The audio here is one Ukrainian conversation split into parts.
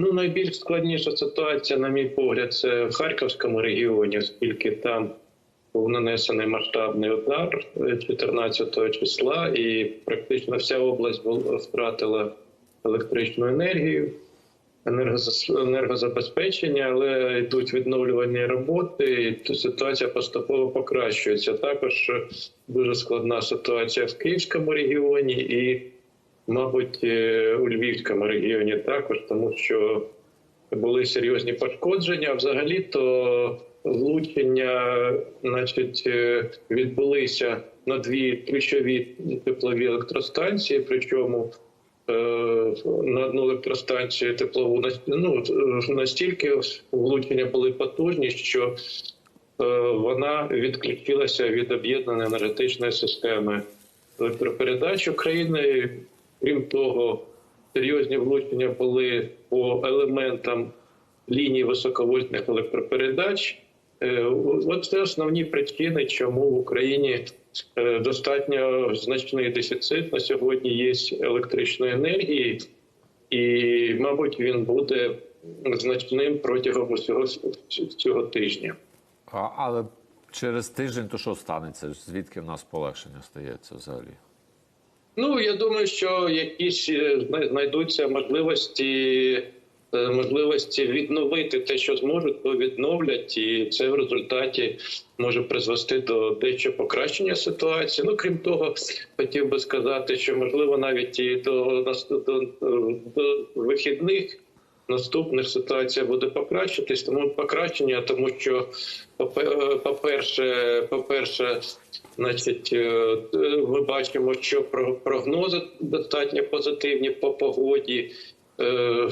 Ну, найбільш складніша ситуація, на мій погляд, це в Харківському регіоні, оскільки там був нанесений масштабний удар 14 числа, і практично вся область втратила електричну енергію, енергозабезпечення, але йдуть відновлювані роботи. і Ситуація поступово покращується. Також дуже складна ситуація в Київському регіоні і мабуть, е, у Львівському регіоні також, тому що були серйозні пошкодження. Взагалі то влучення, значить, е, відбулися на дві ключові теплові електростанції. Причому е, на одну електростанцію теплову ну, настільки влучення були потужні, що вона відключилася від об'єднаної енергетичної системи електропередач України. Крім того, серйозні влучення були по елементам лінії високовольтних електропередач. Е, от це основні причини, чому в Україні е, достатньо значний дефіцит на сьогодні є електричної енергії, і, мабуть, він буде значним протягом усього цього тижня. А, Але через тиждень то що станеться? Звідки в нас полегшення стається взагалі? Ну я думаю, що якісь е, знайдуться можливості. Е, можливості відновити те, що зможуть, то відновлять, і це в результаті може призвести до дещо покращення ситуації. Ну крім того, хотів би сказати, що можливо навіть і до до, до вихідних наступних ситуація буде покращитись. Тому покращення, тому що по перше, по перше, значить, е, ми бачимо, що прогнози достатньо позитивні по погоді. Е,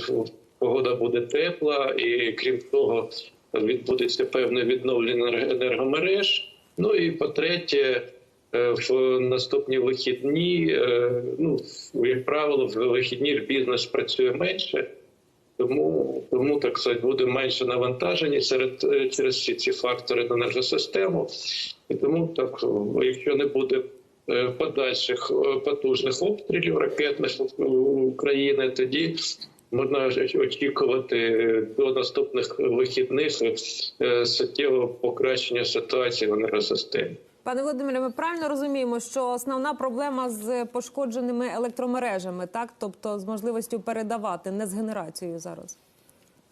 погода буде тепла, і крім того, відбудеться певне відновлення енергомереж. Ну і по третє. Е, в наступні вихідні, ну як правило, в вихідні бізнес працює менше. Тому тому так сказати, буде менше навантаження серед е, через всі ці фактори на енергосистему, і тому так, якщо не буде е, подальших е, потужних обстрілів ракетних України, тоді можна очікувати до наступних вихідних суттєвого покращення ситуації в енергосистемі. Пане Володимире, ми правильно розуміємо, що основна проблема з пошкодженими електромережами, так тобто з можливістю передавати, не з генерацією зараз.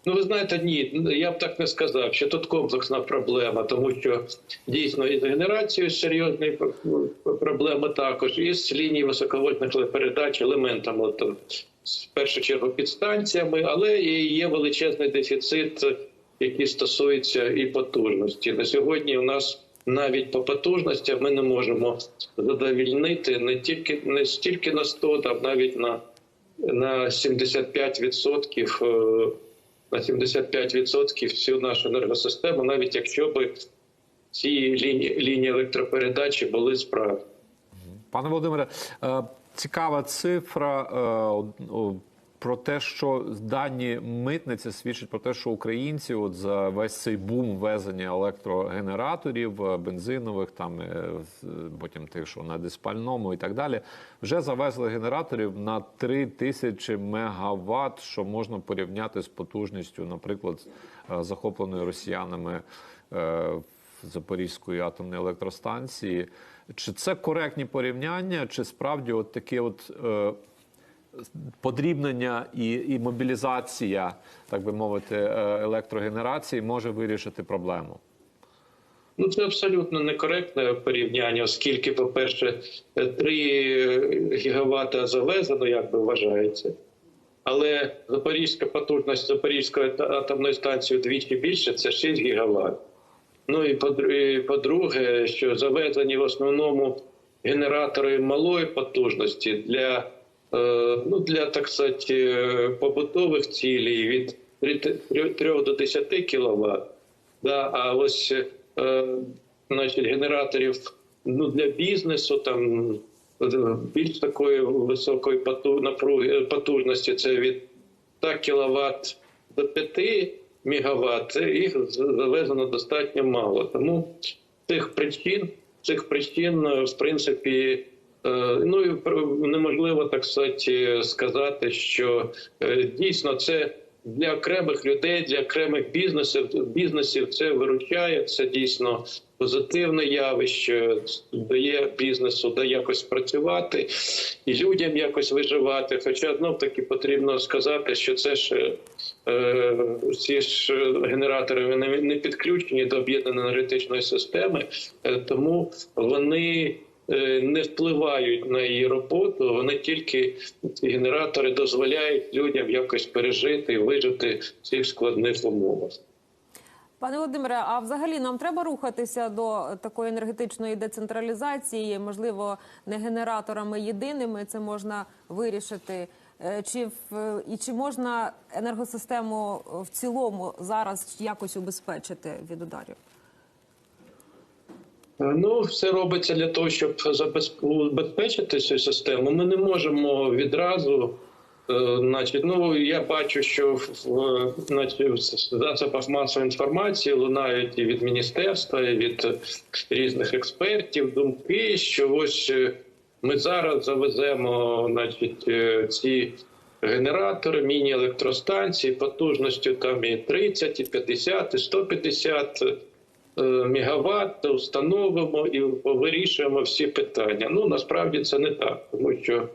Ну, ви знаєте, ні, я б так не сказав, що тут комплексна проблема, тому що дійсно і з генерацією серйозні проблеми також, і з лінії високовольтних передач елементами там, в першу чергу підстанціями, але і є величезний дефіцит, який стосується і потужності. На сьогодні у нас навіть по потужностях ми не можемо задовільнити не тільки не стільки на 100, а навіть на на 75%, е, на 75% всю нашу енергосистему, навіть якщо би ці лінії лінії електропередачі були справді. Пане Володимире, е, цікава цифра. Е, про те, що дані митниці свідчать про те, що українці, от за весь цей бум везення електрогенераторів, е, бензинових, там е, потім тих, що на диспальному і так далі, вже завезли генераторів на 3 тисячі мегаватт, що можна порівняти з потужністю, наприклад, е, захопленої росіянами Запорізької атомної електростанції. Чи це коректні порівняння, чи справді от такі от подрібнення і і мобілізація, так би мовити, е, електрогенерації може вирішити проблему? Ну, це абсолютно некоректне порівняння, оскільки, по-перше, 3 гігавата завезено, як би вважається. Але Запорізька потужність Запорізької атомної станції вдвічі більше це 6 гігават. Ну і по-друге, що завезені в основному генератори малої потужності для ну, для так сказати, побутових цілей від 3 до 10 кВт. Да, а ось е, значить, генераторів ну, для бізнесу там більш такої високої потужності це від 100 кВт до 5 МВт, їх завезено достатньо мало. Тому цих причин, цих причин, в принципі, Е, ну і неможливо так сказати, сказати, що е, дійсно це для окремих людей, для окремих бізнесів бізнесів це виручає. Це дійсно позитивне явище, дає бізнесу де якось працювати і людям якось виживати. Хоча знов таки потрібно сказати, що це ж е, ці ж генератори не підключені до об'єднаної енергетичної системи, е, тому вони. Е, Не впливають на її роботу, вони тільки ці генератори дозволяють людям якось пережити і вижити в цих складних умовах. Пане Володимире, а взагалі нам треба рухатися до такої енергетичної децентралізації, можливо, не генераторами єдиними це можна вирішити. Е, Чи і чи можна енергосистему в цілому зараз якось убезпечити від ударів? Ну, все робиться для того, щоб забезпечити цю систему. Ми не можемо відразу. е, Значить, ну я бачу, що в, значить, в засобах масової інформації лунають і від міністерства, і від різних експертів думки, що ось е, ми зараз завеземо, значить, е, ці генератори, міні-електростанції потужністю там і 30, і 50, і 150 е, мегаватт установимо і вирішуємо всі питання. Ну насправді це не так, тому що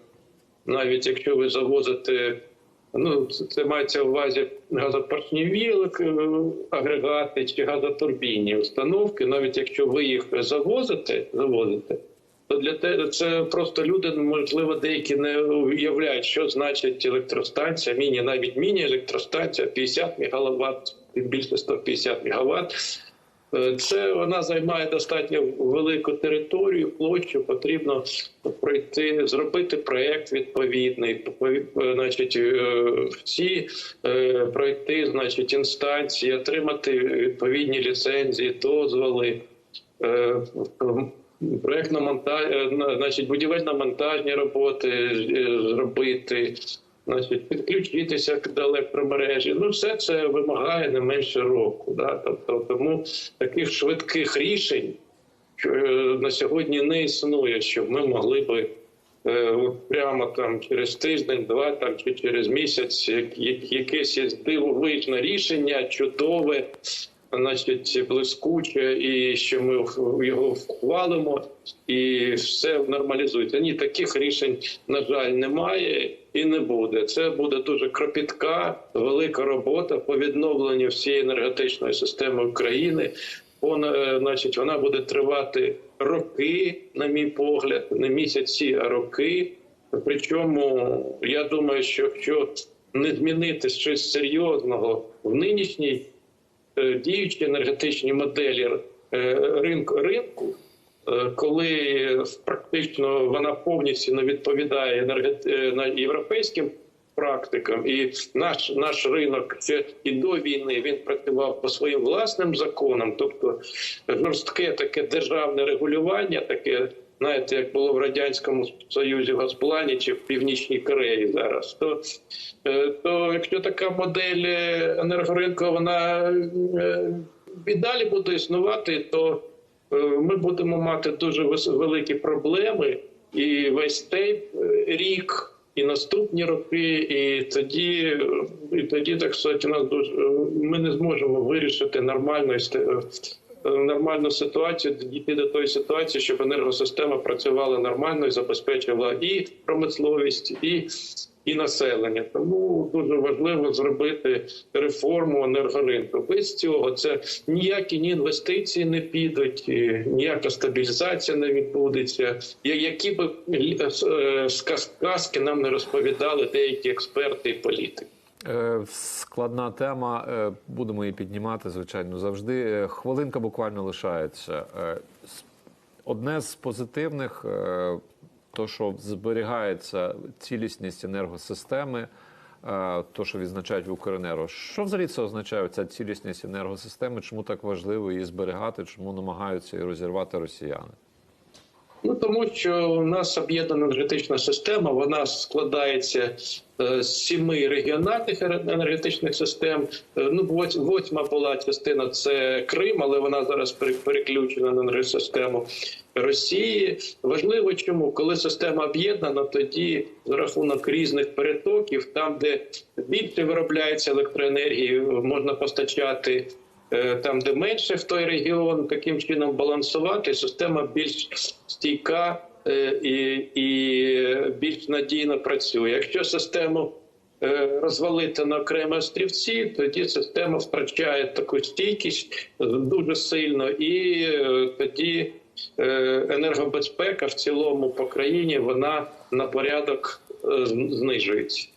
навіть якщо ви завозите, ну це мається в увазі газопоршневі е, агрегати чи газотурбінні установки, навіть якщо ви їх завозите, завозите. То для те це просто люди, можливо, деякі не уявляють, що значить електростанція, міні, навіть міні-електростанція 50 МВт, більше 150 МВт. Е, Це вона займає достатньо велику територію, площу. Потрібно пройти, зробити проєкт відповідний, пові- е, значить, е, всі пройти, значить, інстанції, отримати відповідні ліцензії, дозволи. е, Проєктно монтаж, значить, будівельно-монтажні роботи зробити, значить, підключитися до електромережі. Ну, все це вимагає не менше року. Да? Тобто, тому таких швидких рішень е, на сьогодні не існує, щоб ми могли би е, прямо там через тиждень, два там чи через місяць як- як- якесь є дивовижне рішення, чудове, значить, блискуче, і що ми його вхвалимо, і все нормалізується. Ні, таких рішень, на жаль, немає і не буде. Це буде дуже кропітка, велика робота по відновленню всієї енергетичної системи України. Вона, е, значить, вона буде тривати роки, на мій погляд, не місяці, а роки. Причому я думаю, що якщо не змінити щось серйозного в нинішній е, діючій енергетичній моделі е, ринку ринку, е, коли практично вона повністю не відповідає європейським практикам, і наш наш ринок ще і до війни він працював по своїм власним законам, тобто жорстке таке державне регулювання, таке. Знаєте, як було в радянському союзі в Газплані чи в Північній Кореї зараз, то, е, то якщо така модель е, енергоринку вона е, і далі буде існувати, то ми будемо мати дуже великі проблеми, і весь цей рік, і наступні роки, і тоді, і тоді так сказати, нас дуже ми не зможемо вирішити нормально нормальну ситуацію, дійти до тої ситуації, щоб енергосистема працювала нормально і забезпечила і промисловість, і і населення. Тому дуже важливо зробити реформу енергоринку. Без цього це ніякі ні інвестиції не підуть, ніяка стабілізація не відбудеться. Які б е, сказки нам не розповідали деякі експерти і політики. Е, Складна тема. е, Будемо її піднімати, звичайно, завжди. Е, Хвилинка буквально лишається. Одне з позитивних, то що зберігається цілісність енергосистеми, то що відзначають в Укренерго. Що взагалі це означає? Ця цілісність енергосистеми? Чому так важливо її зберігати? Чому намагаються її розірвати росіяни? Ну тому що у нас об'єднана енергетична система, вона складається е, з сіми регіональних енергетичних систем. Е, Ну, вось- восьма була частина це Крим, але вона зараз пере- переключена на енергосистему Росії. Важливо, чому коли система об'єднана, тоді за рахунок різних перетоків, там, де більше виробляється електроенергії, можна постачати там, де менше в той регіон, таким чином балансувати, система більш стійка е, і, і більш надійно працює. Якщо систему е, розвалити на окремі острівці, тоді система втрачає таку стійкість дуже сильно, і е, тоді е, енергобезпека в цілому по країні вона на порядок е, знижується.